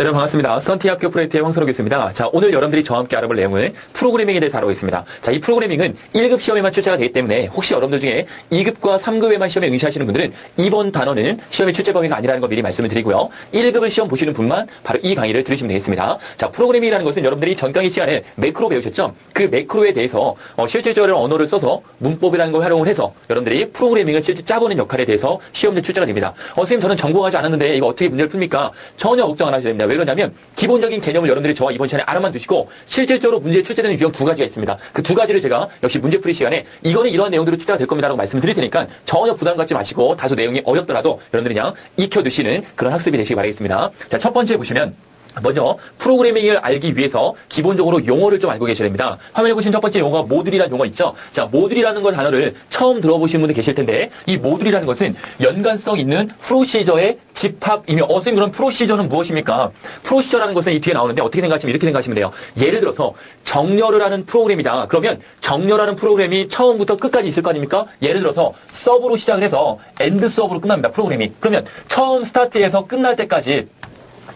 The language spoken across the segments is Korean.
여러분 반갑습니다. 선티학교 프로젝트의 황선욱이었습니다. 자, 오늘 여러분들이 저와 함께 알아볼 내용은 프로그래밍에 대해서 알아보겠습니다. 자, 이 프로그래밍은 1급 시험에만 출제가 되기 때문에 혹시 여러분들 중에 2급과 3급에만 시험에 응시하시는 분들은 이번 단어는 시험의 출제 범위가 아니라는 거 미리 말씀을 드리고요. 1급을 시험 보시는 분만 바로 이 강의를 들으시면 되겠습니다. 자, 프로그래밍이라는 것은 여러분들이 전 강의 시간에 매크로 배우셨죠? 그 매크로에 대해서 어, 실질적으로 언어를 써서 문법이라는 걸 활용을 해서 여러분들이 프로그래밍을 실제 짜보는 역할에 대해서 시험에 출제가 됩니다. 어, 선생님 저는 전공하지 않았는데 이거 어떻게 문제를 풉니까? 전혀 걱정 안 하셔야 됩니다. 왜 그러냐면 기본적인 개념을 여러분들이 저와 이번 시간에 알아만 두시고 실질적으로 문제에 출제되는 유형 두 가지가 있습니다. 그 두 가지를 제가 역시 문제풀이 시간에 이거는 이러한 내용들로 출제가 될 겁니다라고 말씀을 드릴 테니까 전혀 부담 갖지 마시고 다소 내용이 어렵더라도 여러분들이 그냥 익혀두시는 그런 학습이 되시기 바라겠습니다. 자, 첫 번째 보시면 먼저 프로그래밍을 알기 위해서 기본적으로 용어를 좀 알고 계셔야 됩니다. 화면에 보신 첫 번째 용어가 모듈이라는 용어 있죠. 자, 모듈이라는 거 단어를 처음 들어보신 분들 계실 텐데 이 모듈이라는 것은 연관성 있는 프로시저의 집합이며 어 선생님 그럼 프로시저는 무엇입니까? 프로시저라는 것은 이 뒤에 나오는데 어떻게 생각하시면 이렇게 생각하시면 돼요. 예를 들어서 정렬을 하는 프로그램이다. 그러면 정렬하는 프로그램이 처음부터 끝까지 있을 거 아닙니까? 예를 들어서 서브로 시작을 해서 엔드 서브로 끝납니다. 프로그램이. 그러면 처음 스타트에서 끝날 때까지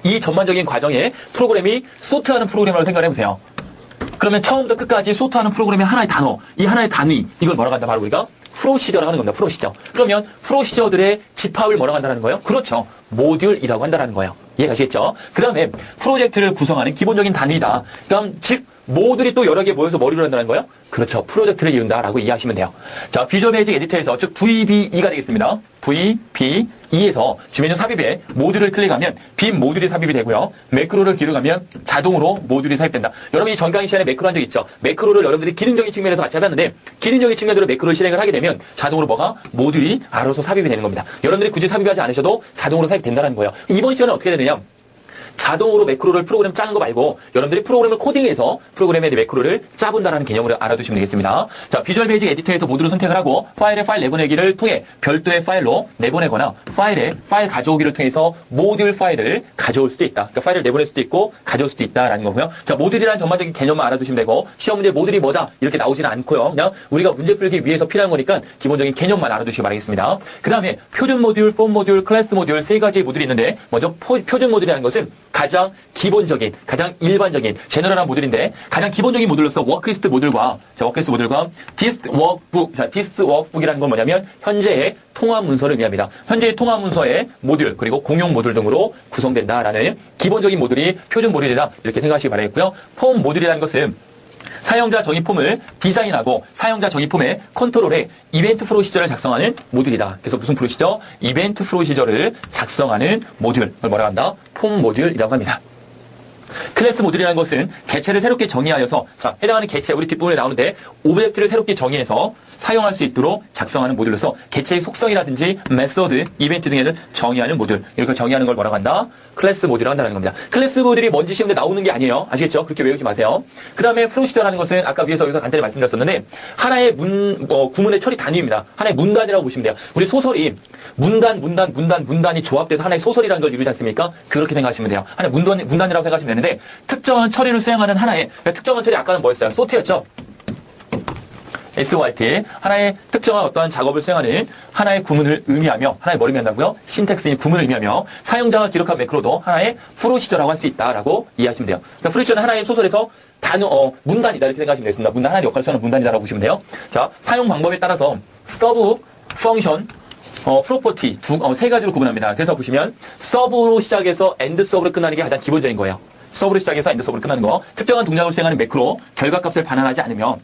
이 전반적인 과정에 프로그램이 소트하는 프로그램이라고 생각을 해보세요. 그러면 처음부터 끝까지 소트하는 프로그램의 하나의 단어, 이 하나의 단위, 이걸 뭐라고 한다? 바로 우리가 프로시저라고 하는 겁니다. 프로시저. 그러면 프로시저들의 집합을 뭐라고 한다는 거예요? 그렇죠. 모듈이라고 한다는 거예요. 이해가시겠죠? 그 다음에 프로젝트를 구성하는 기본적인 단위다. 그럼 즉 모듈이 또 여러 개 모여서 머리로 한다는 거예요? 그렇죠. 프로젝트를 이룬다라고 이해하시면 돼요. 자, 비주얼 베이직 에디터에서 즉 VBE가 되겠습니다. VBE에서 주메뉴 삽입에 모듈을 클릭하면 빔 모듈이 삽입이 되고요. 매크로를 기록하면 자동으로 모듈이 삽입된다. 여러분이 전 강의 시간에 매크로 한 적 있죠? 매크로를 여러분들이 기능적인 측면에서 같이 해봤는데 기능적인 측면으로 매크로를 실행을 하게 되면 자동으로 뭐가 모듈이 알아서 삽입이 되는 겁니다. 여러분들이 굳이 삽입하지 않으셔도 자동으로 삽입된다는 거예요. 이번 시간은 어떻게 되느냐? 자동으로 매크로를 프로그램 짜는 거 말고 여러분들이 프로그램을 코딩해서 프로그램의 매크로를 짜본다는 개념으로 알아두시면 되겠습니다. 자, 비주얼 베이직 에디터에서 모듈을 선택을 하고 파일에 파일 내보내기를 통해 별도의 파일로 내보내거나 파일에 파일 가져오기를 통해서 모듈 파일을 가져올 수도 있다. 그러니까 파일을 내보낼 수도 있고 가져올 수도 있다라는 거고요. 자, 모듈이라는 전반적인 개념만 알아두시면 되고 시험 문제 모듈이 뭐다 이렇게 나오지는 않고요. 그냥 우리가 문제 풀기 위해서 필요한 거니까 기본적인 개념만 알아두시기 바라겠습니다. 그 다음에 표준 모듈, 폼 모듈, 클래스 모듈 세 가지의 모듈이 있는데 먼저 포, 표준 모듈이라는 것은 가장 기본적인, 가장 일반적인 제너럴한 모듈인데 가장 기본적인 모듈로서 워크리스트 모듈과 자, 워크리스트 모듈과 디스 워크북, 자, 디스 워크북이라는 건 뭐냐면 현재의 통합 문서를 의미합니다. 현재의 통합 문서의 모듈 그리고 공용 모듈 등으로 구성된다라는 기본적인 모듈이 표준 모듈이다 이렇게 생각하시기 바라겠고요. 폼 모듈이라는 것은 사용자 정의 폼을 디자인하고 사용자 정의 폼의 컨트롤에 이벤트 프로 시저를 작성하는 모듈이다. 그래서 무슨 프로시저? 이벤트 프로 시저를 작성하는 모듈. 을 뭐라 한다? 폼 모듈이라고 합니다. 클래스 모듈이라는 것은 개체를 새롭게 정의하여서 자, 해당하는 개체 우리 뒷부분에 나오는데 오브젝트를 새롭게 정의해서 사용할 수 있도록 작성하는 모듈로서 개체의 속성이라든지 메소드, 이벤트 등을 정의하는 모듈 이렇게 정의하는 걸 뭐라고 한다? 클래스 모듈이라고 한다는 겁니다. 클래스 모듈이 뭔지 시험에 나오는 게 아니에요. 아시겠죠? 그렇게 외우지 마세요. 그 다음에 프로시저라는 것은 아까 위에서 여기서 간단히 말씀드렸었는데 하나의 문, 어, 구문의 처리 단위입니다. 하나의 문단이라고 보시면 돼요. 우리 소설이 문단, 문단, 문단, 문단이 조합돼서 하나의 소설이라는 걸 이루지 않습니까? 그렇게 생각하시면 돼요. 하나의 문단, 문단이라고 생각하시면 되는데 특정한 처리를 수행하는 하나의 그러니까 특정한 처리 아까는 뭐였어요? 소트였죠? SYT 하나의 특정한 어떠한 작업을 수행하는 하나의 구문을 의미하며 하나의 머리 의미한다고요? 신텍스인 구문을 의미하며 사용자가 기록한 매크로도 하나의 프로시저라고 할 수 있다라고 이해하시면 돼요. 그러니까 프로시저는 하나의 소설에서 단어 어, 문단이다 이렇게 생각하시면 되겠습니다. 문단 하나의 역할을 수행하는 문단이다라고 보시면 돼요. 자 사용 방법에 따라서 서브 펑션 어, 프로퍼티 두, 어, 세 가지로 구분합니다. 그래서 보시면 서브로 시작해서 엔드 서브로 끝나는 게 가장 기본적인 거예요. 서브로 시작해서 엔드 서브로 끝나는 거. 특정한 동작을 수행하는 매크로 결과값을 반환하지 않으면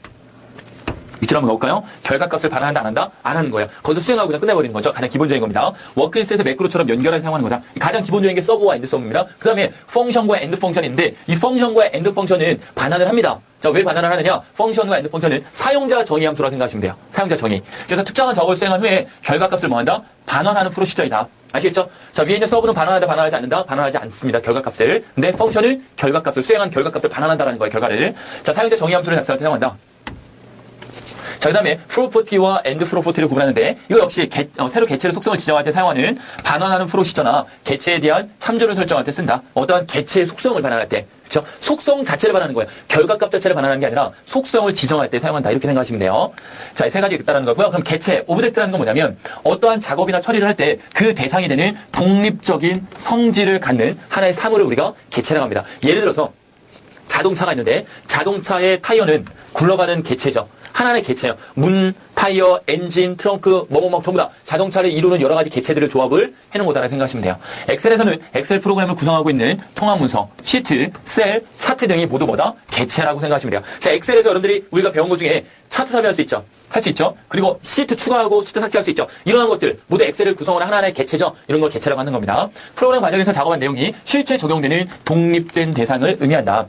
밑으로 한번 넣을까요? 결과값을 반환한다, 안 한다? 안 하는 거예요. 거기서 수행하고 그냥 끝내버리는 거죠. 가장 기본적인 겁니다. 워크리스트에서 매크로처럼 연결해서 사용하는 거다. 가장 기본적인 게 서브와 엔드 서브입니다. 그 다음에 펑션과 엔드 펑션인데 이 펑션과 엔드 펑션은 반환을 합니다. 자, 왜 반환을 하느냐? 펑션과 엔드 펑션은 사용자 정의 함수라고 생각하시면 돼요. 사용자 정의. 그래서 특정한 작업을 수행한 후에 결과값을 뭐 한다? 반환하는 프로시저이다. 아시겠죠? 자, 위에 있는 서브는 반환하다, 반환하지 않는다? 반환하지 않습니다. 결과값을. 근데 펑션은 결과값을, 수행한 결과값을 반환한다는 거예요, 결과를. 자, 사용자 정의 함수를 작성할 때 사용한다. 자, 그 다음에 프로퍼티와 엔드 프로퍼티를 구분하는데 이거 역시 개, 어, 새로 개체의 속성을 지정할 때 사용하는 반환하는 프로시저나 개체에 대한 참조를 설정할 때 쓴다. 어떠한 개체의 속성을 반환할 때. 그렇죠? 속성 자체를 반환하는 거예요. 결과값 자체를 반환하는 게 아니라 속성을 지정할 때 사용한다. 이렇게 생각하시면 돼요. 자, 이 세 가지 있다는 거고요. 그럼 개체, 오브젝트라는 건 뭐냐면 어떠한 작업이나 처리를 할 때 그 대상이 되는 독립적인 성질을 갖는 하나의 사물을 우리가 개체라고 합니다. 예를 들어서 자동차가 있는데 자동차의 타이어는 굴러가는 개체죠. 하나의 개체예요. 문, 타이어, 엔진, 트렁크, 뭐뭐뭐 전부 다 자동차를 이루는 여러 가지 개체들을 조합을 해놓은 거다라고 생각하시면 돼요. 엑셀에서는 엑셀 프로그램을 구성하고 있는 통합 문서, 시트, 셀, 차트 등이 모두 뭐다? 개체라고 생각하시면 돼요. 자, 엑셀에서 여러분들이 우리가 배운 것 중에 차트 삽입할 수 있죠. 할 수 있죠. 그리고 시트 추가하고 시트 삭제할 수 있죠. 이러한 것들 모두 엑셀을 구성하는 하나의 개체죠. 이런 걸 개체라고 하는 겁니다. 프로그램 과정에서 작업한 내용이 실제 적용되는 독립된 대상을 의미한다.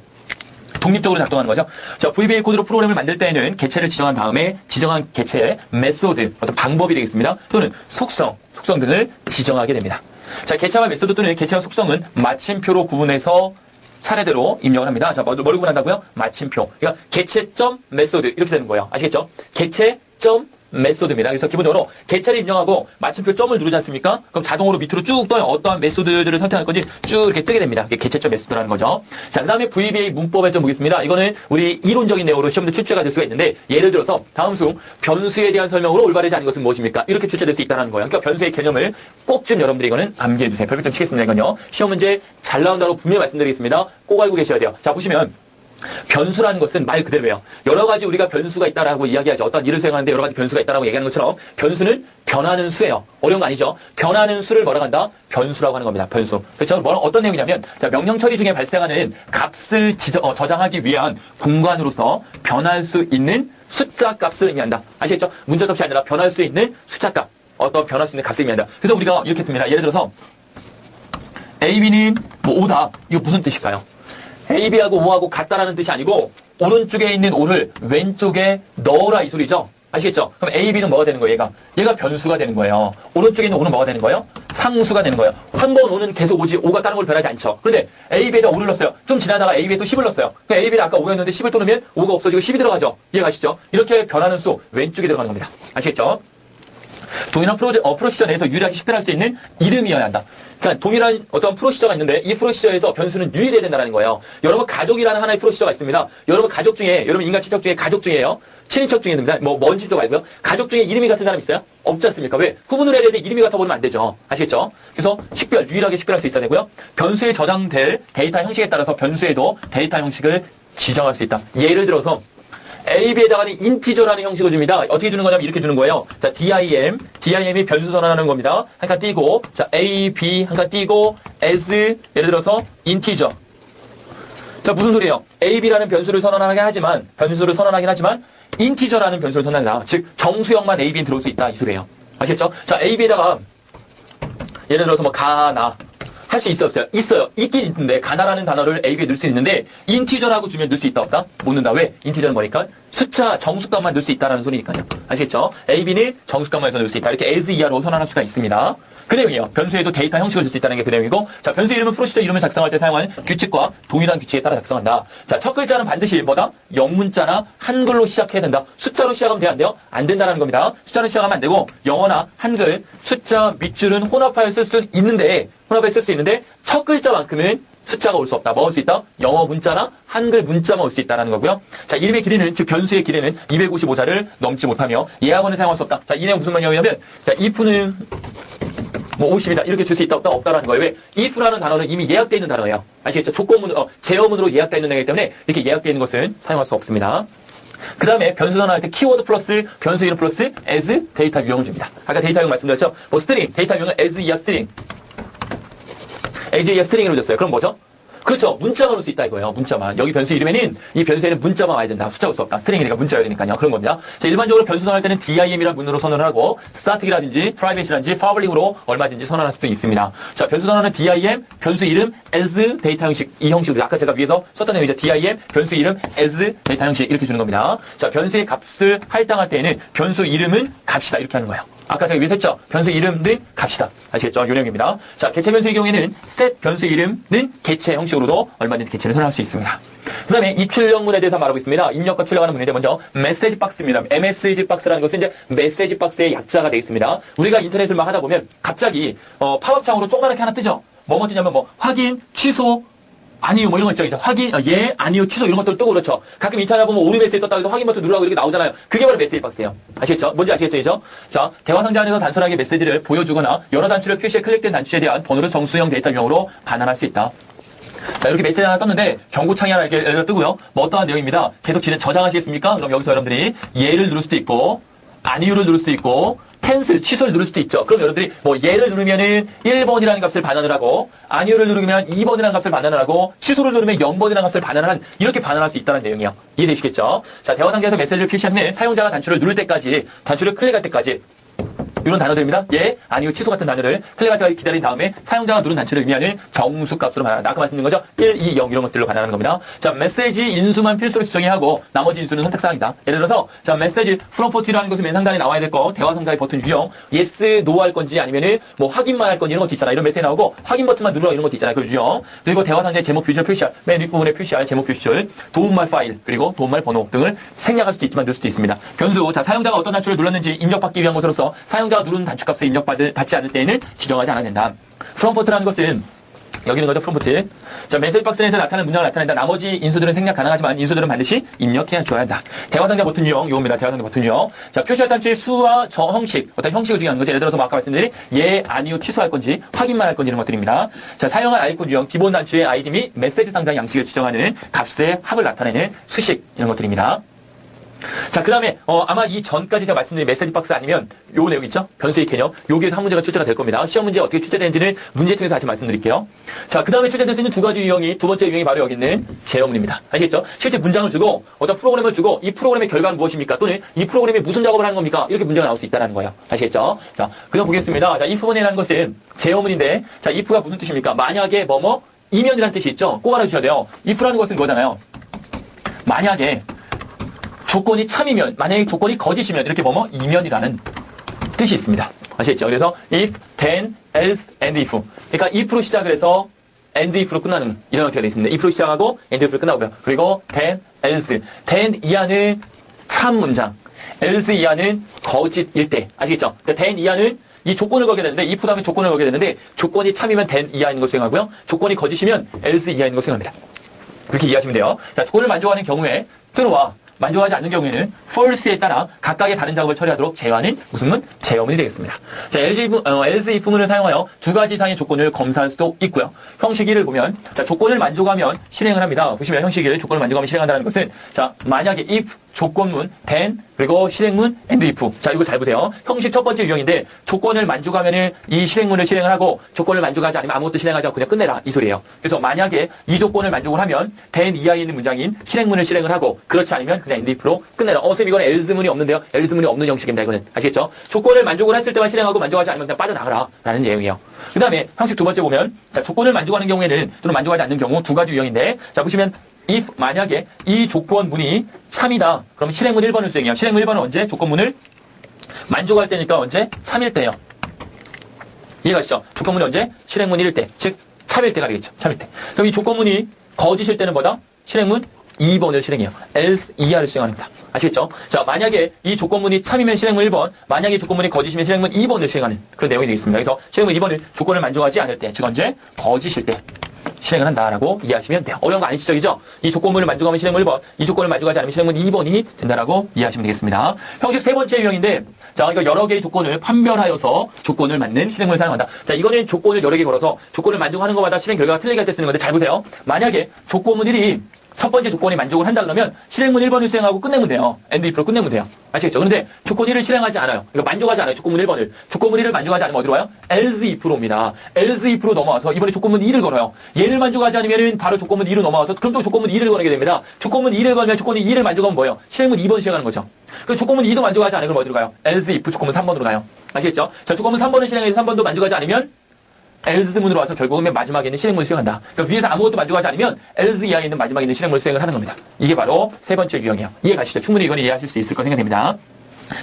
독립적으로 작동하는 거죠. 자, VBA 코드로 프로그램을 만들 때에는 개체를 지정한 다음에 지정한 개체의 메소드, 어떤 방법이 되겠습니다. 또는 속성, 속성 등을 지정하게 됩니다. 자, 개체와 메소드 또는 개체와 속성은 마침표로 구분해서 차례대로 입력을 합니다. 자, 뭐, 뭘 구분한다고요? 마침표. 그러니까 개체점 메소드 이렇게 되는 거예요. 아시겠죠? 개체점 메소드입니다. 그래서 기본적으로 개체를 입력하고 마침표 점을 누르지 않습니까? 그럼 자동으로 밑으로 쭉 떠요. 어떠한 메소드들을 선택할 건지 쭉 이렇게 뜨게 됩니다. 이게 개체점 메소드라는 거죠. 자, 그 다음에 VBA 문법에 좀 보겠습니다. 이거는 우리 이론적인 내용으로 시험도 출제가 될 수가 있는데 예를 들어서 다음 수 변수에 대한 설명으로 올바르지 않은 것은 무엇입니까? 이렇게 출제될 수 있다는 거예요. 그러니까 변수의 개념을 꼭 좀 여러분들이 이거는 암기해 주세요. 별표점 치겠습니다. 이건요. 시험 문제 잘 나온다고 분명히 말씀드리겠습니다. 꼭 알고 계셔야 돼요. 자, 보시면 변수라는 것은 말 그대로예요. 여러 가지 우리가 변수가 있다라고 이야기하죠. 어떤 일을 수행하는데 여러 가지 변수가 있다라고 얘기하는 것처럼 변수는 변하는 수예요. 어려운 거 아니죠. 변하는 수를 뭐라고 한다? 변수라고 하는 겁니다. 변수. 그렇죠? 뭐 어떤 내용이냐면 자, 명령 처리 중에 발생하는 값을 지정, 어, 저장하기 위한 공간으로서 변할 수 있는 숫자 값을 의미한다. 아시겠죠? 문자값이 아니라 변할 수 있는 숫자 값. 어떤 변할 수 있는 값을 의미한다. 그래서 우리가 이렇게 했습니다. 예를 들어서 A, B는 뭐 5다. 이거 무슨 뜻일까요? A, B하고 5하고 같다라는 뜻이 아니고 오른쪽에 있는 5를 왼쪽에 넣어라 이 소리죠. 아시겠죠? 그럼 A, B는 뭐가 되는 거예요? 얘가 얘가 변수가 되는 거예요. 오른쪽에 있는 5는 뭐가 되는 거예요? 상수가 되는 거예요. 한번 5는 계속 오지 5가 다른 걸 변하지 않죠. 그런데 A, B에다 5를 넣었어요. 좀 지나다가 A, B에 또 10을 넣었어요. 그러니까 A, B는 아까 5였는데 10을 또 넣으면 5가 없어지고 10이 들어가죠. 이해가시죠? 이렇게 변하는 수 왼쪽에 들어가는 겁니다. 아시겠죠? 동일한 프로제, 어, 프로시저 내에서 유리하게 식별할 수 있는 이름이어야 한다. 그러니까 동일한 어떤 프로시저가 있는데 이 프로시저에서 변수는 유일해야 된다는 거예요. 여러분 가족이라는 하나의 프로시저가 있습니다. 여러분 가족 중에 여러분 인간 친척 중에 가족 중에요. 친인척 중에 있습니다. 뭐 먼지도 말고요. 가족 중에 이름이 같은 사람 있어요? 없지 않습니까? 왜? 구분을 해야 되는데 이름이 같아 보면 안 되죠. 아시겠죠? 그래서 식별, 유일하게 식별할 수 있어야 되고요. 변수에 저장될 데이터 형식에 따라서 변수에도 데이터 형식을 지정할 수 있다. 예를 들어서 AB에다가는 인티저라는 형식을 줍니다. 어떻게 주는 거냐면 이렇게 주는 거예요. 자, DIM, DIM이 변수 선언하는 겁니다. 한 칸 띄고, 자, A, B 한 칸 띄고, as, 예를 들어서 인티저. 자, 무슨 소리예요? A, B라는 변수를 선언하게 하지만, 변수를 선언하긴 하지만, 인티저라는 변수를 선언한다. 즉, 정수형만 A, B는 들어올 수 있다. 이 소리예요. 아시겠죠? 자, A, B에다가, 예를 들어서 뭐, 가, 나, 할 수 있어 없어요? 있어요. 있긴 있는데 가나라는 단어를 A, B에 넣을 수 있는데 인티저라고 주면 넣을 수 있다 없다? 못 넣는다. 왜? 인티저는 뭐니까? 숫자 정수값만 넣을 수 있다라는 소리니까요. 아시겠죠? A, B는 정수값만 넣을 수 있다. 이렇게 as 이하로 선언할 수가 있습니다. 그 내용이에요. 변수에도 데이터 형식을 줄 수 있다는 게 그 내용이고, 자, 변수 이름은 프로시저 이름을 작성할 때 사용하는 규칙과 동일한 규칙에 따라 작성한다. 자, 첫 글자는 반드시 뭐다? 영문자나 한글로 시작해야 된다. 숫자로 시작하면 돼안 돼요? 안 된다는 겁니다. 숫자로 시작하면 안 되고, 영어나 한글, 숫자 밑줄은 혼합하여 쓸 수 있는데, 혼합해 쓸 수 있는데, 첫 글자만큼은 숫자가 올 수 없다. 뭐올수 있다? 영어 문자나 한글 문자만 올 수 있다는 거고요. 자, 이름의 길이는, 즉 변수의 길이는 255자를 넘지 못하며 예학원을 사용할 수 없다. 자, 이 내용 무슨 말이냐면, 자, if는 뭐 50이다 이렇게 줄 수 있다 없다 없다라는 거예요. 왜? if라는 단어는 이미 예약되어 있는 단어예요. 아시겠죠? 조건문, 어, 제어문으로 예약되어 있는 단어이기 때문에 이렇게 예약되어 있는 것은 사용할 수 없습니다. 그 다음에 변수 선언할 때 키워드 플러스 변수 이름 플러스 as 데이터 유형을 줍니다. 아까 데이터 유형 말씀드렸죠? 뭐 스트링, 데이터 유형은 as 이하 스트링. As 이하 스트링으로 줬어요. 그럼 뭐죠? 그렇죠. 문자만 올 수 있다 이거예요. 문자만. 여기 변수 이름에는 이 변수에는 문자만 와야 된다. 숫자 올 수 없다. 스트링이니까 문자여야 되니까요. 그런 겁니다. 자, 일반적으로 변수 선언할 때는 DIM이라는 문으로 선언을 하고 스타틱이라든지 프라이빗이라든지 파블릭으로 얼마든지 선언할 수도 있습니다. 자, 변수 선언은 DIM, 변수 이름, as 데이터 형식 이 형식으로 아까 제가 위에서 썼던 내용이죠. DIM, 변수 이름, as 데이터 형식 이렇게 주는 겁니다. 자, 변수의 값을 할당할 때에는 변수 이름은 값이다 이렇게 하는 거예요. 아까 제가 위했죠 변수 이름은 값이다. 아시겠죠? 요령입니다. 자, 개체 변수의 경우에는 set 변수 이름은 개체 형식으로도 얼마든지 개체를 설정할 수 있습니다. 그 다음에 입출력문에 대해서 말하고 있습니다. 입력과 출력하는 문인데 먼저 메시지 박스입니다. MSG 박스라는 것은 이제 메시지 박스의 약자가 되어 있습니다. 우리가 인터넷을 막 하다 보면 갑자기 어, 팝업창으로 조그맣게 하나 뜨죠. 뭐뭐 뜨냐면 뭐 확인, 취소, 아니요, 뭐 이런 거 있죠. 확인, 어, 예, 아니요, 취소 이런 것들 뜨고 그렇죠. 가끔 인터넷 보면 오류 메시지 떴다고 해서 확인 버튼 누르라고 이렇게 나오잖아요. 그게 바로 메시지 박스예요. 아시겠죠? 뭔지 아시겠죠? 이죠? 자, 대화 상자 안에서 단순하게 메시지를 보여주거나 여러 단추를 표시해 클릭된 단추에 대한 번호를 정수형 데이터 유형으로 반환할 수 있다. 자, 이렇게 메시지 하나 떴는데 경고창이 하나 이렇게 뜨고요. 뭐 어떠한 내용입니다. 계속 진행 저장하시겠습니까? 그럼 여기서 여러분들이 예를 누를 수도 있고 아니요를 누를 수도 있고 캔슬, 취소를 누를 수도 있죠. 그럼 여러분들이 뭐 예를 누르면은 1번이라는 값을 반환을 하고 아니요를 누르면 2번이라는 값을 반환을 하고 취소를 누르면 0번이라는 값을 반환을 한 이렇게 반환할 수 있다는 내용이에요. 이해되시겠죠? 자, 대화 상자에서 메시지를 표시한 후에 사용자가 단추를 누를 때까지 단추를 클릭할 때까지 이런 단어들입니다. 예, 아니요, 취소 같은 단어를 클릭할 때까지 기다린 다음에 사용자가 누른 단추를 의미하는 정수 값으로 반환한다. 아까 말씀드린 거죠? 1, 2, 0 이런 것들로 반환하는 겁니다. 자, 메시지 인수만 필수로 지정해야 하고 나머지 인수는 선택사항이다. 예를 들어서 자, 메시지 프로포티라는 것은 맨 상단에 나와야 될 거, 대화 상자의 버튼 유형, yes, no 할 건지 아니면은 뭐 확인만 할 건지 이런 것도 있잖아. 이런 메시지 나오고 확인 버튼만 누르라 이런 것도 있잖아요. 그 유형. 그리고 대화 상자의 제목 표시를 표시할 맨 윗부분에 표시할 제목 표시를 도움말 파일 그리고 도움말 번호 등을 생략할 수도 있지만 넣을 수도 있습니다. 변수 자 사용자가 어떤 단추를 눌렀는지 입력받기 위한 것으로서 사용자가 누른 단추값을 입력받지 않을 때에는 지정하지 않아야 된다. 프롬포트라는 것은 여기 있는 거죠, 프롬포트. 자, 메시지 박스 내에서 나타나는 문장을 나타낸다. 나머지 인수들은 생략 가능하지만 인수들은 반드시 입력해야 줘야 한다. 대화상자 버튼 유형, 이겁니다. 대화상자 버튼 유형. 자, 표시할 단추의 수와 저 형식, 어떤 형식을 중요한 거죠. 예를 들어서 뭐 아까 말씀드린 예, 아니요, 취소할 건지, 확인만 할 건지 이런 것들입니다. 자, 사용할 아이콘 유형, 기본 단추의 아이디 및 메시지 상자 양식을 지정하는 값의 합을 나타내는 수식, 이런 것들입니다. 자, 그 다음에, 어, 아마 이 전까지 제가 말씀드린 메시지 박스 아니면 요 내용 있죠? 변수의 개념. 여기에서 한 문제가 출제가 될 겁니다. 시험 문제 어떻게 출제되는지는 문제 통해서 다시 말씀드릴게요. 자, 그 다음에 출제될 수 있는 두 가지 유형이, 두 번째 유형이 바로 여기 있는 제어문입니다. 아시겠죠? 실제 문장을 주고, 어떤 프로그램을 주고, 이 프로그램의 결과는 무엇입니까? 또는 이 프로그램이 무슨 작업을 하는 겁니까? 이렇게 문제가 나올 수 있다는 거예요. 아시겠죠? 자, 그 다음 보겠습니다. 자, if문이라는 것은 제어문인데, 자, if가 무슨 뜻입니까? 만약에 뭐뭐, 이면이라는 뜻이 있죠? 꼭 알아주셔야 돼요. if라는 것은 그거잖아요. 만약에, 조건이 참이면, 만약에 조건이 거짓이면 이렇게 뭐뭐 이면이라는 뜻이 있습니다. 아시겠죠? 그래서 if, then, else, and if. 그러니까 if로 시작을 해서 and if로 끝나는 이런 형태가 되어 있습니다. if로 시작하고 and if로 끝나고요. 그리고 then, else. then 이하는 참 문장. else 이하는 거짓일 때. 아시겠죠? 그러니까 then 이하는 이 조건을 걸게 되는데 if 다음에 조건을 걸게 되는데 조건이 참이면 then 이하인 것을 수행하고요. 조건이 거짓이면 else 이하인 것을 수행합니다. 그렇게 이해하시면 돼요. 자, 조건을 만족하는 경우에 true와 만족하지 않는 경우에는 false에 따라 각각의 다른 작업을 처리하도록 제어하는 무슨 문? 제어문이 되겠습니다. 자, LG, 어, else if문을 사용하여 두 가지 이상의 조건을 검사할 수도 있고요. 형식일을 보면 자, 조건을 만족하면 실행을 합니다. 보시면 형식일 조건을 만족하면 실행한다는 것은 자, 만약에 if 조건문, then, 그리고 실행문, and if. 자, 이거 잘 보세요. 형식 첫 번째 유형인데, 조건을 만족하면은 이 실행문을 실행을 하고, 조건을 만족하지 않으면 아무것도 실행하지 않고 그냥 끝내라. 이 소리예요. 그래서 만약에 이 조건을 만족을 하면, then 이하에 있는 문장인 실행문을 실행을 하고, 그렇지 않으면 그냥 and if로 끝내라. 어, 쌤, 이건 else문이 없는데요? else문이 없는 형식입니다. 이거는. 아시겠죠? 조건을 만족을 했을 때만 실행하고 만족하지 않으면 그냥 빠져나가라. 라는 내용이에요. 그 다음에 형식 두 번째 보면, 자, 조건을 만족하는 경우에는, 또는 만족하지 않는 경우 두 가지 유형인데, 자, 보시면, if 만약에 이 조건문이 참이다. 그럼 실행문 1번을 수행해요. 실행문 1번은 언제? 조건문을 만족할 때니까 언제? 참일 때요. 이해가시죠? 조건문이 언제? 실행문 1일 때. 즉 참일 때가 되겠죠. 참일 때. 그럼 이 조건문이 거짓일 때는 뭐다? 실행문 2번을 실행해요. else 이하를 수행합니다. 아시겠죠? 자, 만약에 이 조건문이 참이면 실행문 1번, 만약에 조건문이 거짓이면 실행문 2번을 수행하는 그런 내용이 되겠습니다. 그래서 실행문 2번은 조건을 만족하지 않을 때, 즉 언제? 거짓일 때. 실행을 한다라고 이해하시면 돼요. 어려운 거 아니시죠? 그죠? 이 조건문을 만족하면 실행문 1번, 이 조건을 만족하지 않으면 실행문 2번이 된다라고 이해하시면 되겠습니다. 형식 세 번째 유형인데, 자, 그러니까 여러 개의 조건을 판별하여서 조건을 맞는 실행문을 사용한다. 자, 이거는 조건을 여러 개 걸어서 조건을 만족하는 것마다 실행 결과가 틀리게 할 때 쓰는 건데 잘 보세요. 만약에 조건문 1이 첫 번째 조건이 만족을 한다 그러면 실행문 1번을 수행하고 끝내면 돼요. 엔드 if로 끝내면 돼요. 아시겠죠? 그런데 조건 1을 실행하지 않아요. 그러니까 만족하지 않아요. 조건문 1번을. 조건문 1을 만족하지 않으면 어디로 와요? else if로 옵니다. else if로 넘어와서 이번에 조건문 2를 걸어요. 얘를 만족하지 않으면 바로 조건문 2로 넘어와서 그럼 또 조건문 2를 걸게 됩니다. 조건문 2를 걸면 조건이 2를 만족하면 뭐예요? 실행문 2번 시행하는 거죠. 그 조건문 2도 만족하지 않으면 어디로 가요? else 조건문 3번으로 가요. 아시겠죠? 자, 조건문 3번을 실행해서 3번도 만족하지 않으면 else 문으로 와서 결국은 맨 마지막에 있는 실행문을 수행한다. 그러니까 위에서 아무것도 만족하지 않으면 else 이하에 있는 마지막에 있는 실행문을 수행을 하는 겁니다. 이게 바로 세 번째 유형이에요. 이해 가시죠? 충분히 이건 이해하실 수 있을 거 생각됩니다.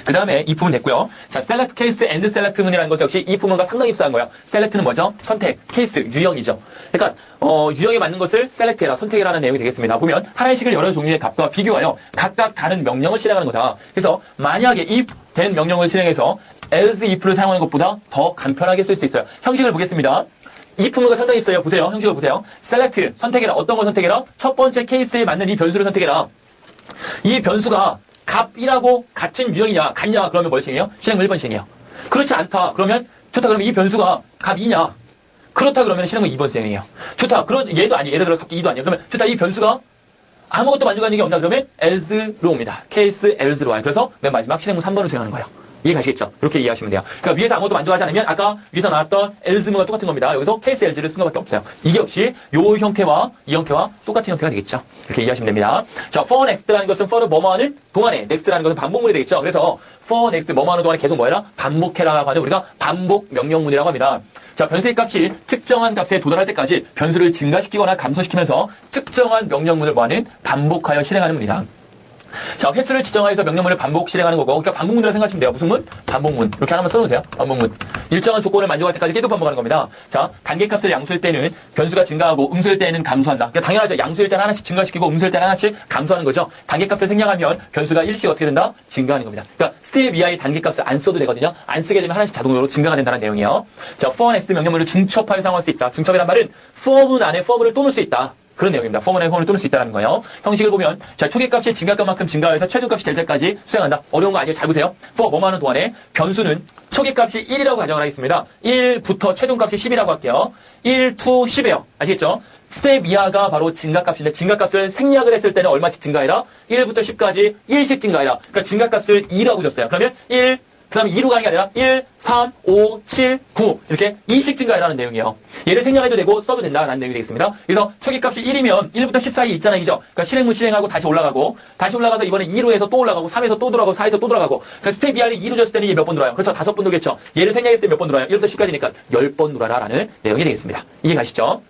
그 다음에 이 부분 됐고요. 자, select case and select 문이라는 것은 역시 이 부분과 상당히 흡사한 거예요. select는 뭐죠? 선택, case, 유형이죠. 그러니까 어, 유형에 맞는 것을 select해라, 선택해라는 내용이 되겠습니다. 보면 하나의 식을 여러 종류의 값과 비교하여 각각 다른 명령을 실행하는 거다. 그래서 만약에 if 된 명령을 실행해서 else if를 사용하는 것보다 더 간편하게 쓸 수 있어요. 형식을 보겠습니다. 이 품무가 상당히 있어요. 보세요. 형식을 보세요. select, 선택해라. 어떤 걸 선택해라? 첫 번째 케이스에 맞는 이 변수를 선택해라. 이 변수가 값이라고 같은 유형이냐, 같냐, 그러면 뭘 실행해요? 실행을 1번 실행해요. 그렇지 않다. 그러면, 좋다. 그러면 이 변수가 값이냐? 그렇다. 그러면 실행을 2번 실행해요. 좋다. 그런, 얘도 아니에요. 예를 들어 갑자기 2도 아니에요. 그러면, 좋다. 이 변수가 아무것도 만족하는 게 없나? 그러면 else로 옵니다. 케이스 else로 와요. 그래서 맨 마지막 실행문 3번을 수행하는 거예요. 이해 가시겠죠? 이렇게 이해하시면 돼요. 그러니까 위에서 아무것도 만족하지 않으면 아까 위에서 나왔던 else문과 똑같은 겁니다. 여기서 케이스 else를 쓴 것밖에 없어요. 이게 역시 요 형태와 이 형태와 똑같은 형태가 되겠죠. 이렇게 이해하시면 됩니다. 자, for next라는 것은 for를 뭐뭐 하는 동안에 next라는 것은 반복문이 되겠죠. 그래서 for next 뭐뭐 하는 동안에 계속 뭐해라? 반복해라라고 하는 우리가 반복 명령문이라고 합니다. 자, 변수의 값이 특정한 값에 도달할 때까지 변수를 증가시키거나 감소시키면서 특정한 명령문을 뭐하는 반복하여 실행하는 문이다. 자, 횟수를 지정하여서 명령문을 반복 실행하는 거고, 그러니까 반복문이라고 생각하시면 돼요. 무슨 문? 반복문. 이렇게 하나만 써놓으세요. 반복문. 일정한 조건을 만족할 때까지 계속 반복하는 겁니다. 자, 단계값을 양수일 때는 변수가 증가하고 음수일 때는 감소한다. 그러니까 당연하죠. 양수일 때는 하나씩 증가시키고 음수일 때는 하나씩 감소하는 거죠. 단계값을 생략하면 변수가 일씩 어떻게 된다? 증가하는 겁니다. 그러니까 스텝 이하의 단계값을 안 써도 되거든요. 안 쓰게 되면 하나씩 자동으로 증가가 된다는 내용이에요. 자, for next 명령문을 중첩하여 사용할 수 있다. 중첩이란 말은 for문 안에 for문을 또 넣을 수 있다. 그런 내용입니다. 포문에 포문을 뚫을 수 있다는 거예요. 형식을 보면 자 초기값이 증가값만큼 증가해서 최종값이 될 때까지 수행한다. 어려운 거 아니에요. 잘 보세요. for 뭐뭐 하는 동안에 변수는 초기값이 1이라고 가정을 하겠습니다. 1부터 최종값이 10이라고 할게요. 1 to 10이에요. 아시겠죠? 스텝 이하가 바로 증가값인데 증가값을 생략을 했을 때는 얼마씩 증가해라? 1부터 10까지 1씩 증가해라. 그러니까 증가값을 2라고 줬어요. 그러면 1, 그 다음에 2로 가는 게 아니라 1, 3, 5, 7, 9 이렇게 2씩 증가해라는 내용이에요. 얘를 생략해도 되고 써도 된다라는 내용이 되겠습니다. 그래서 초기값이 1이면 1부터 10 사이 있잖아요. 이죠? 그러니까 실행문 실행하고 다시 올라가고 다시 올라가서 이번에 2로 해서 또 올라가고 3에서 또 돌아가고 4에서 또 돌아가고 그러니까 스텝 이하를 2로 줬을 때는 이게 몇번 돌아요? 그렇죠. 다섯 번 돌겠죠. 얘를 생략했을 때 몇 번 돌아요? 1부터 10까지니까 10번 돌아라라는 내용이 되겠습니다. 이해 가시죠?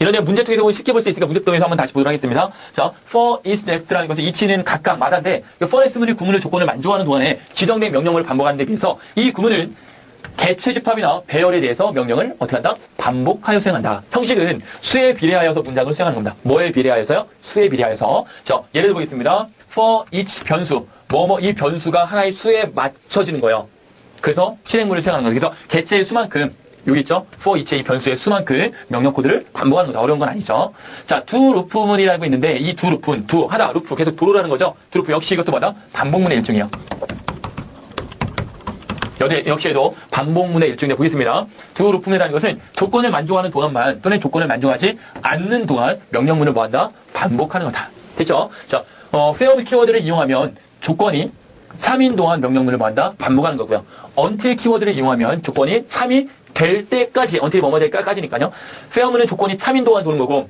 이런 문제통에서 보면 쉽게 볼 수 있으니까 문제통에서 한번 다시 보도록 하겠습니다. 자, for is next라는 것은 이치는 각각 마다인데 for next문이 구문의 조건을 만족하는 동안에 지정된 명령을 반복하는 데 비해서 이 구문은 개체 집합이나 배열에 대해서 명령을 어떻게 한다? 반복하여 수행한다. 형식은 수에 비례하여서 문장을 수행하는 겁니다. 뭐에 비례하여서요? 수에 비례하여서. 자, 예를 들어 보겠습니다. for each 변수. 뭐뭐 이 변수가 하나의 수에 맞춰지는 거예요. 그래서 실행문을 수행하는 거예요. 그래서 개체의 수만큼 여기 있죠? for each의 이 변수의 수만큼 명령 코드를 반복하는 거다. 어려운 건 아니죠. 자, 두 루프문이라고 있는데 이두 루프는 두 하나 루프 계속 도로라는 거죠. 두 루프 역시 이것도 뭐다? 반복문의 일종이에요. 역시에도 반복문의 일종이라고 보겠습니다. 두 루프문이라는 것은 조건을 만족하는 동안만 또는 조건을 만족하지 않는 동안 명령문을 뭐한다? 반복하는 거다. 됐죠? 자, 어, 페어비 키워드를 이용하면 조건이 참인 동안 명령문을 뭐한다? 반복하는 거고요. until 키워드를 이용하면 조건이 참이 될 때까지, 언틸이 뭐뭐 될까까지니까요. 페어문은 조건이 참인 동안 도는 거고,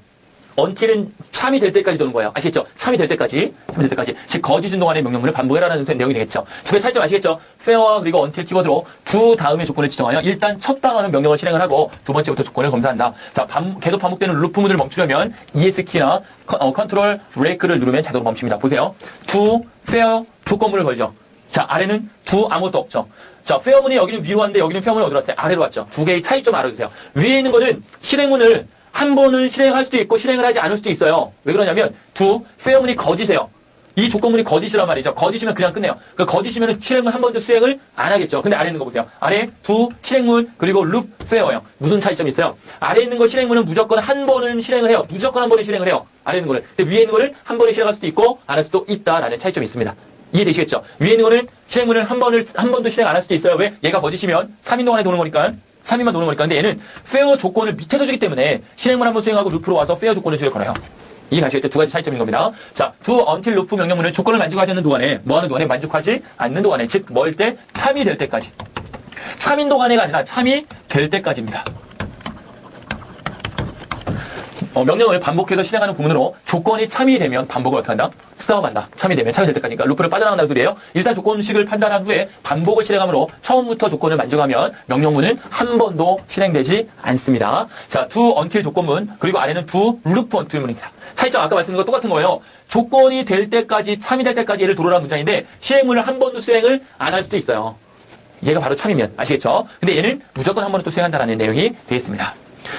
언틸은 참이 될 때까지 도는 거예요. 아시겠죠? 참이 될 때까지, 참이 될 때까지. 즉, 거짓인 동안의 명령문을 반복해라라는 내용이 되겠죠. 두 개 차이점 아시겠죠? 페어와 그리고 언틸 키워드로 두 다음의 조건을 지정하여 일단 첫 단어는 명령을 실행을 하고 두 번째부터 조건을 검사한다. 자, 반, 계속 반복되는 루프 문을 멈추려면 ES키나 어, 컨트롤 브레이크를 누르면 자동으로 멈춥니다. 보세요. 두 페어 조건문을 걸죠. 자, 아래는 두 아무것도 없죠. 자, 페어문이 여기는 위로 왔는데 여기는 페어문이 어디로 왔어요? 아래로 왔죠. 두 개의 차이점 알아주세요. 위에 있는 거는 실행문을 한 번은 실행할 수도 있고 실행을 하지 않을 수도 있어요. 왜 그러냐면 두 페어문이 거짓이에요. 이 조건문이 거짓이란 말이죠. 거짓이면 그냥 끝내요. 그 거짓이면 실행을 한 번도 수행을 안 하겠죠. 근데 아래 있는 거 보세요. 아래 두 실행문 그리고 룹 페어예요. 무슨 차이점이 있어요? 아래 있는 거 실행문은 무조건 한 번은 실행을 해요. 무조건 한 번은 실행을 해요. 아래 있는 거를. 근데 위에 있는 거를 한 번에 실행할 수도 있고 안 할 수도 있다라는 차이점이 있습니다. 이해되시겠죠? 위에 있는 거는 실행문을 한 번을, 한 번도 실행 안 할 수도 있어요. 왜? 얘가 거짓이면 3인 동안에 도는 거니까. 3인만 도는 거니까. 근데 얘는 페어 조건을 밑에서 주기 때문에 실행문 한 번 수행하고 루프로 와서 페어 조건을 주길 걸어요. 이해가시겠죠? 두 가지 차이점인 겁니다. 자, 두 until 루프 명령문을 조건을 만족하지 않는 동안에, 뭐 하는 동안에 만족하지 않는 동안에, 즉, 뭐일 때? 참이 될 때까지. 3인 동안에가 아니라 참이 될 때까지입니다. 어, 명령을 반복해서 실행하는 구문으로 조건이 참이 되면 반복을 어떻게 한다? 수정한다. 참이 되면 참이 될 때까지. 그러니까 루프를 빠져나간다는 소리예요. 일단 조건식을 판단한 후에 반복을 실행함으로 처음부터 조건을 만족하면 명령문은 한 번도 실행되지 않습니다. 자, 두 until 조건문 그리고 아래는 두 루프 until 문입니다. 차이점 아까 말씀드린 거 똑같은 거예요. 조건이 될 때까지 참이 될 때까지 얘를 돌아라 문장인데 시행문을 한 번도 수행을 안 할 수도 있어요. 얘가 바로 참이면 아시겠죠? 근데 얘는 무조건 한 번은 또 수행한다라는 내용이 되겠습니다.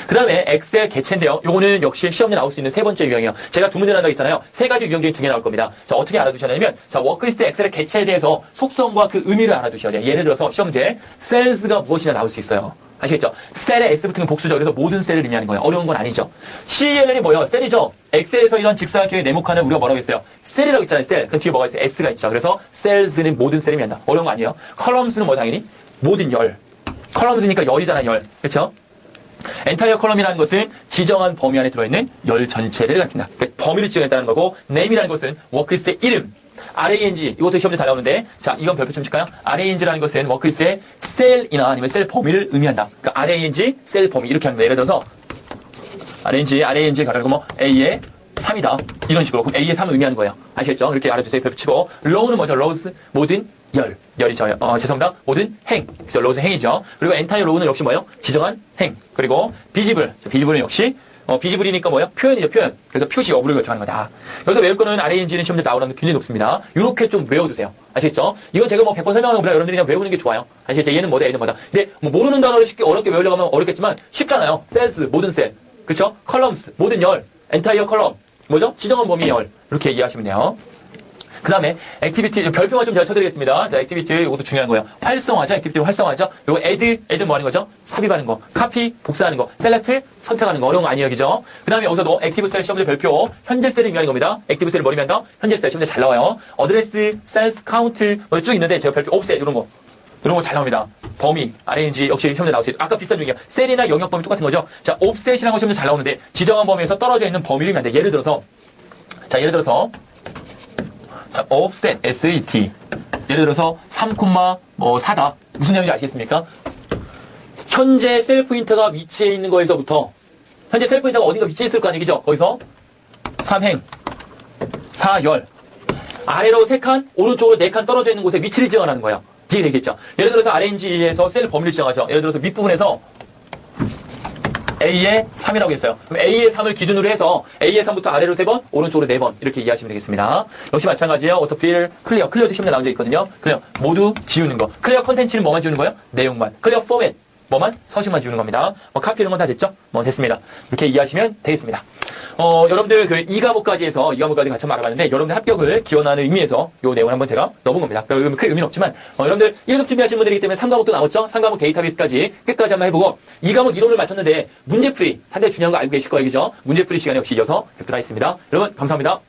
그 다음에 엑셀 개체인데요. 요거는 역시 시험에 나올 수 있는 세 번째 유형이에요. 제가 두 문제 난다고 했잖아요. 세 가지 유형 중에 두 개 나올 겁니다. 자, 어떻게 알아두셔야냐면, 자, 워크리스트 엑셀의 개체에 대해서 속성과 그 의미를 알아두셔야 돼요. 예를 들어서 시험지에 셀즈가 무엇이냐 나올 수 있어요. 아시겠죠? 셀에 S 붙은 복수죠. 그래서 모든 셀을 의미하는 거예요. 어려운 건 아니죠. CLN이 뭐예요? 셀이죠. 엑셀에서 이런 직사각형의 네모칸을 우리가 뭐라고 했어요? 셀이라고 했잖아요. 셀. 그 뒤에 뭐가 있어요? S가 있죠. 그래서 셀즈는 모든 셀을 의미한다. 어려운 거 아니에요. 컬럼스는 뭐 당연히? 모든 열. 컬럼스니까 열이잖아요. 열. 그렇죠? 엔타이어 컬럼이라는 것은 지정한 범위 안에 들어있는 열 전체를 가리킨다. 그러니까 범위를 지정했다는 거고 name이라는 것은 워크리스트의 이름. RANG 이것도 시험에 잘 나오는데 자 이건 별표 좀 칠까요? RANG라는 것은 워크리스트의 셀이나 아니면 셀 범위를 의미한다. 그러니까 RANG 셀 범위 이렇게 거예요. 예를 들어서 RANG RANG 가르고 뭐 A의 3이다. 이런 식으로 그럼 A의 3을 의미하는 거예요. 아시겠죠? 이렇게 알아주세요. 별표 치고 low는 뭐죠? lows 모든 열. 열이죠. 어, 죄송합니다. 모든 행. 그래서 lows는 행이죠. 그리고 entire low는 역시 뭐예요? 지정한 행. 그리고 visible. visible은 역시 어, 비지블이니까 뭐예요? 표현이죠, 표현. 그래서 표시 여부를 결정하는 거다. 여기서 외울 거는 RANG는 시험에 나오는 게 굉장히 높습니다. 이렇게 좀 외워두세요. 아시겠죠? 이건 제가 뭐 100번 설명하는 것보다 여러분들이 그냥 외우는 게 좋아요. 아시겠죠? 얘는 뭐다, 얘는 뭐다. 근데 뭐 모르는 단어를 쉽게 어렵게 외우려고 하면 어렵겠지만 쉽잖아요. 셀스, 모든 셀. 그쵸? 컬럼스, 모든 열. 엔타이어 컬럼. 뭐죠? 지정한 범위 열. 이렇게 이해하시면 돼요. 그 다음에 액티비티 별표만 좀 제가 쳐드리겠습니다. 자, 액티비티 이것도 중요한 거예요. 활성화죠. 액티비티를 활성화죠. 요거 add, add 뭐 하는 거죠? 삽입하는 거. copy, 복사하는 거. select, 선택하는 거. 어려운 거 아니에요. 그죠? 그 다음에 여기서도 액티브 셀 시험제 별표 현재 셀을 의미하는 겁니다. 액티브 셀을 머리면 더 현재 셀 시험제 잘 나와요. 어드레스, 셀스, 카운트 뭐쭉 있는데 제가 별표 옵셋 이런 거. 이런 거 잘 나옵니다. 범위, RNG 역시 수 있어요. 아까 비슷한 중이에요. 셀이나 영역 범위 똑같은 거죠. 자, 옵셋이라는 거 시험제 잘 나오는데 지정한 범위에서 떨어져 있는 범위를 의미하는데 예를 들어서 자, 예를 들어서 자, offset, SAT. 예를 들어서 3,4다. 무슨 내용인지 아시겠습니까? 현재 셀 포인터가 위치해 있는 거에서부터 현재 셀 포인터가 어딘가 위치해 있을 거 아니겠죠? 거기서 3행, 4열. 아래로 3칸, 오른쪽으로 4칸 떨어져 있는 곳에 위치를 지정하는 거예요. 이게 되겠죠? 예를 들어서 RNG에서 셀 범위를 지정하죠. 예를 들어서 밑부분에서 A의 3이라고 했어요. 그럼 A의 3을 기준으로 해서 A의 3부터 아래로 3번, 오른쪽으로 4번 이렇게 이해하시면 되겠습니다. 역시 마찬가지예요. 오토필, 클리어, 클리어도 시험에 나온 적 있거든요. 클리어, 모두 지우는 거. 클리어 컨텐츠는 뭐만 지우는 거예요? 내용만. 클리어 포맷, 뭐만? 서식만 지우는 겁니다. 뭐 카피 이런 건 다 됐죠? 뭐 됐습니다. 이렇게 이해하시면 되겠습니다. 어, 여러분들 그 2과목까지 해서 2과목까지 같이 한번 알아봤는데 여러분들 합격을 기원하는 의미에서 요 내용을 한번 제가 넣어본 겁니다. 별 크게 의미는 없지만 어, 여러분들 1급 준비하시는 분들이기 때문에 3과목도 나왔죠? 3과목 데이터베이스까지 끝까지 한번 해보고 2과목 이론을 마쳤는데 문제풀이 상당히 중요한 거 알고 계실 거예요. 그죠? 문제풀이 시간에 역시 이어서 뵙도록 하겠습니다. 여러분 감사합니다.